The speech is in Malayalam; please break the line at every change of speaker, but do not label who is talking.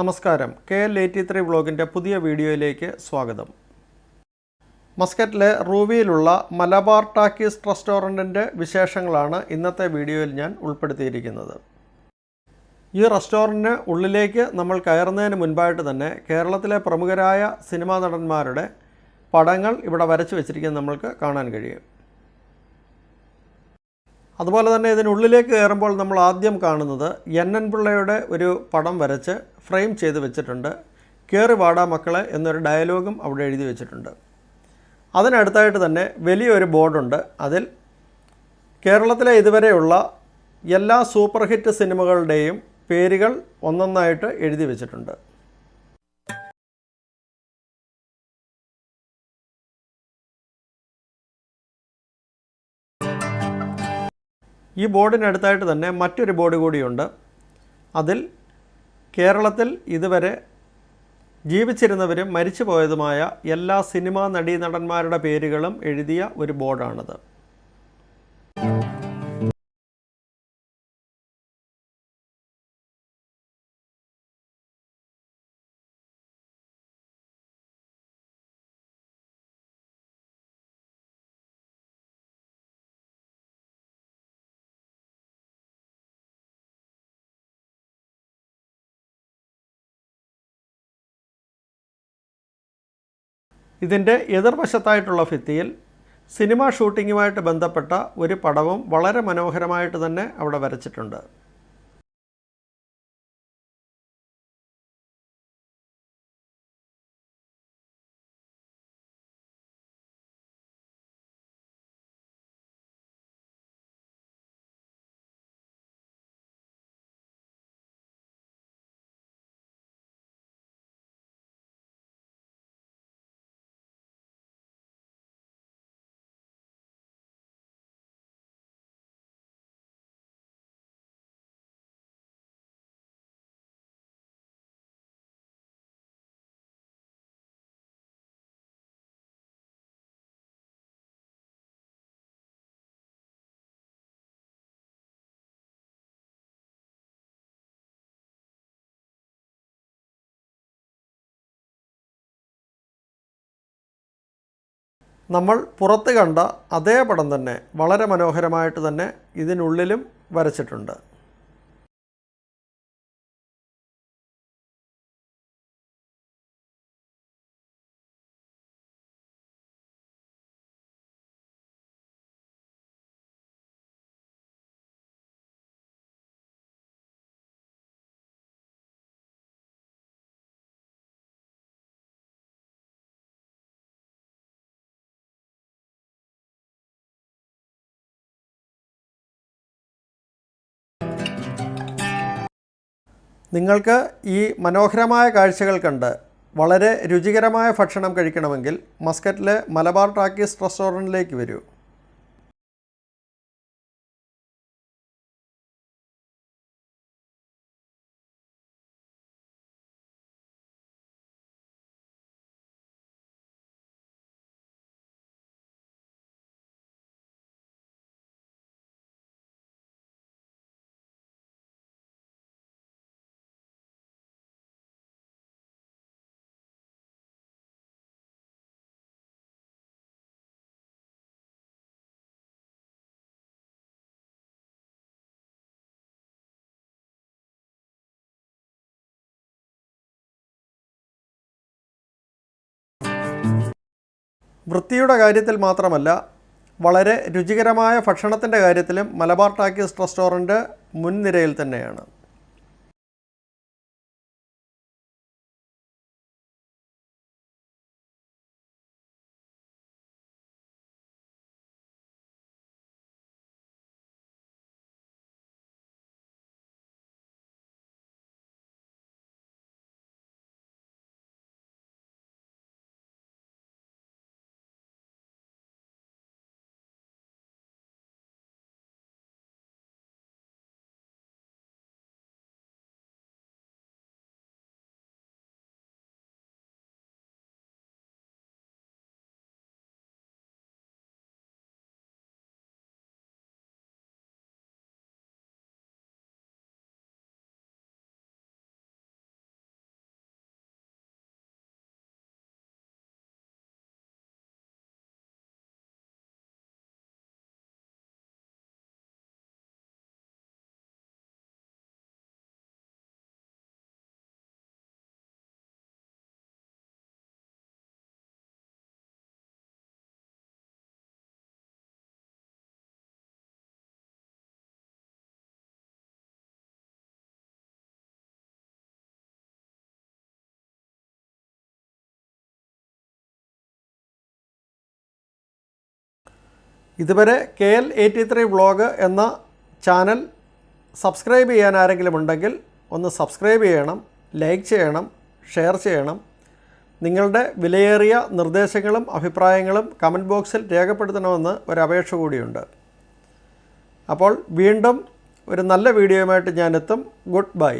നമസ്കാരം. കെ എൽ എയ്റ്റി ത്രീ വ്ളോഗിന്റെ പുതിയ വീഡിയോയിലേക്ക് സ്വാഗതം. മസ്കറ്റിലെ റൂവിയിലുള്ള മലബാർ ടാക്കീസ് റെസ്റ്റോറന്റിന്റെ വിശേഷങ്ങളാണ് ഇന്നത്തെ വീഡിയോയിൽ ഞാൻ ഉൾപ്പെടുത്തിയിരിക്കുന്നത്. ഈ റെസ്റ്റോറന്റിന് ഉള്ളിലേക്ക് നമ്മൾ കയറുന്നതിന് മുൻപായിട്ട് തന്നെ കേരളത്തിലെ പ്രമുഖരായ സിനിമാ നടന്മാരുടെ പടങ്ങൾ ഇവിടെ വരച്ചു വെച്ചിരിക്കുന്നത് നമ്മൾക്ക് കാണാൻ കഴിയും. അതുപോലെ തന്നെ ഇതിനുള്ളിലേക്ക് കയറുമ്പോൾ നമ്മൾ ആദ്യം കാണുന്നത് എൻ എൻ പിള്ളയുടെ ഒരു പടം വരച്ച് ഫ്രെയിം ചെയ്ത് വെച്ചിട്ടുണ്ട്. കയറി വാടാ മക്കളെ എന്നൊരു ഡയലോഗും അവിടെ എഴുതി വെച്ചിട്ടുണ്ട്. അതിനടുത്തായിട്ട് തന്നെ വലിയൊരു ബോർഡുണ്ട്. അതിൽ കേരളത്തിലെ ഇതുവരെയുള്ള എല്ലാ സൂപ്പർ ഹിറ്റ് സിനിമകളുടെയും പേരുകൾ ഒന്നൊന്നായിട്ട് എഴുതി വെച്ചിട്ടുണ്ട്. ഈ ബോർഡിനടുത്തായിട്ട് തന്നെ മറ്റൊരു ബോർഡ് കൂടിയുണ്ട്. അതിൽ കേരളത്തിൽ ഇതുവരെ ജീവിച്ചിരുന്നവരും മരിച്ചുപോയതുമായ എല്ലാ സിനിമാ നടീനടന്മാരുടെ പേരുകളും എഴുതിയ ഒരു ബോർഡാണത്. ഇതിന്റെ എതിർവശത്തായിട്ടുള്ള ഭിത്തിയിൽ സിനിമ ഷൂട്ടിങ്ങുമായിട്ട് ബന്ധപ്പെട്ട ഒരു പടവും വളരെ മനോഹരമായിട്ട് തന്നെ അവിടെ വരച്ചിട്ടുണ്ട്. നമ്മൾ പുറത്ത് കണ്ട അതേ പടം തന്നെ വളരെ മനോഹരമായിട്ട് തന്നെ ഇതിനുള്ളിലും വരച്ചിട്ടുണ്ട്. നിങ്ങൾക്ക് ഈ മനോഹരമായ കാഴ്ചകൾ കണ്ട് വളരെ രുചികരമായ ഭക്ഷണം കഴിക്കണമെങ്കിൽ മസ്കറ്റിലെ മലബാർ ടാക്കീസ് റെസ്റ്റോറന്റിലേക്ക് വരൂ. വൃത്തിയുടെ കാര്യത്തിൽ മാത്രമല്ല വളരെ രുചികരമായ ഭക്ഷണത്തിന്റെ കാര്യത്തിലും മലബാർ ടാക്കീസ് റെസ്റ്റോറന്റ് മുൻനിരയിൽ തന്നെയാണ്. ഇതുവരെ K L eighty three vlog എന്ന ചാനൽ സബ്സ്ക്രൈബ് ചെയ്യാൻ ആരെങ്കിലും ഉണ്ടെങ്കിൽ ഒന്ന് സബ്സ്ക്രൈബ് ചെയ്യണം ലൈക്ക് ചെയ്യണം ഷെയർ ചെയ്യണം. നിങ്ങളുടെ വിലയേറിയ നിർദ്ദേശങ്ങളും അഭിപ്രായങ്ങളും കമന്റ് ബോക്സിൽ രേഖപ്പെടുത്തണമെന്ന് ഒരപേക്ഷ കൂടിയുണ്ട്. അപ്പോൾ വീണ്ടും ഒരു നല്ല വീഡിയോയുമായിട്ട് ഞാനെത്തും. Good bye.